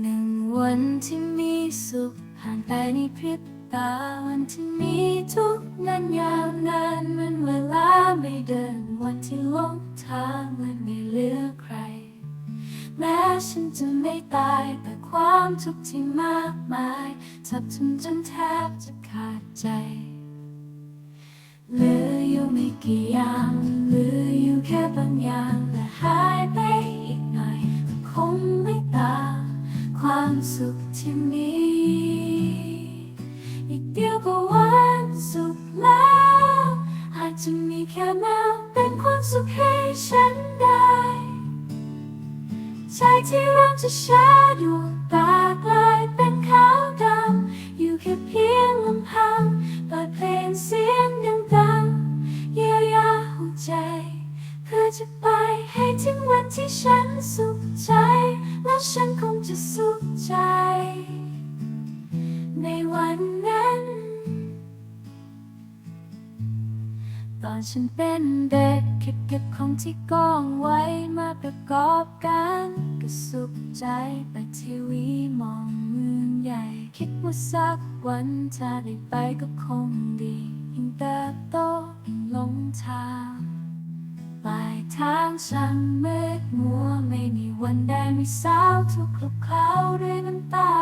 หนึ่งวันที่มีสุขผ่านไปในพริบตาวันที่มีทุกนั้นยาวนานเหมันเวลาไม่เดินวันที่ลงทางและไม่เหลือใคร แม้ฉันจะไม่ตายแต่ความทุกข์ที่มากมายทับทมจนแทบจะขาดใจเหลืออยู่ไม่กี่ ที่มี อีกเดียวก็วันสุขแล้วอาจจะมีแค่แมวเป็นความสุขให้ฉันได้ใจที่ริ่มจะชาดวงตากลายเป็นขาวดำ ถึงวันที่ฉันสุขใจ แล้วฉันคงจะสุขใจ ในวันนั้น ตอนฉันเป็นเด็กเก็บเก็บของที่กองไว้มาประกอบกันก็สุขใจไปทีวีมองเมืองใหญ่ คิดว่าสักวันถ้าได้ไปก็คงดียิ่งเติบโตางช่างมืดมัวไม่มีวันใดไม่เศร้าทุกคลุกเคล้าด้วยน้ำตา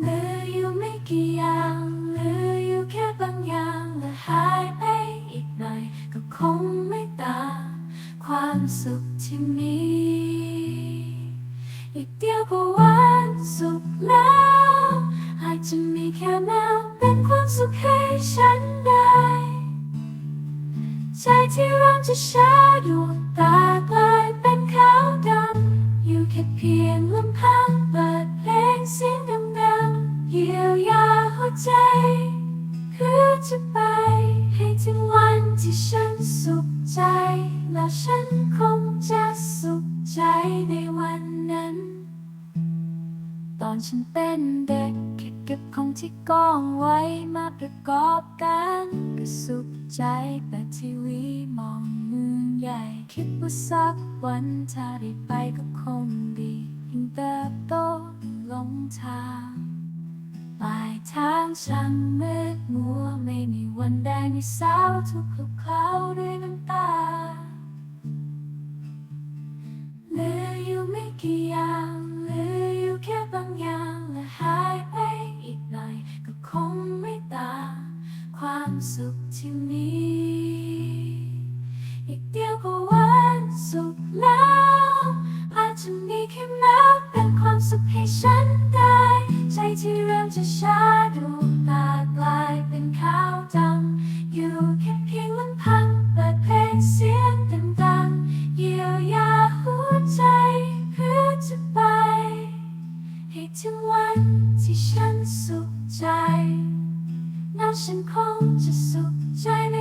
เหลืออยู่ไม่กี่อย่างเหลืออยู่แค่บางอย่างและหายไปอีกหน่อยก็คงไม่ตามความสุขที่มี อีกเดียวก็วันสุขแล้ว ใจที่เริ่มจะชาดวงตากลายเป็นขาวดำอยู่แค่เพียงลำพังเปิดเพลงเสียงดังๆเยียวยาหัวใจเพื่อจะไปให้ถึงวันที่ฉันสุขใจ แล้วฉันคงจะสุขใจในวันนั้น ตอนฉันเป็นเด็กเก็บของที่กองไว้มาประกอบกันก็สุข ใจแต่ทีวีมองเมืองใหญ่ คิดว่าสักวันถ้าได้ไปก็คงดียิ่งเติบโตหลงทางปลายทางช่างมืดมัวไม่มีวันแดไม่สาวทุกคลุกเคล้าด้วยน้ำตา สุขให้ฉันได้ ใจที่เริ่มจะช้าดูงตากลายเป็นขาวดำอยู่แค่เพียงลำพังเปิดเพลงเสียงดังๆเยียวยาหัวใจเพื่อจะไป ให้ถึงวันที่ฉันสุขใจแล้วฉันคงจะสุขใจใน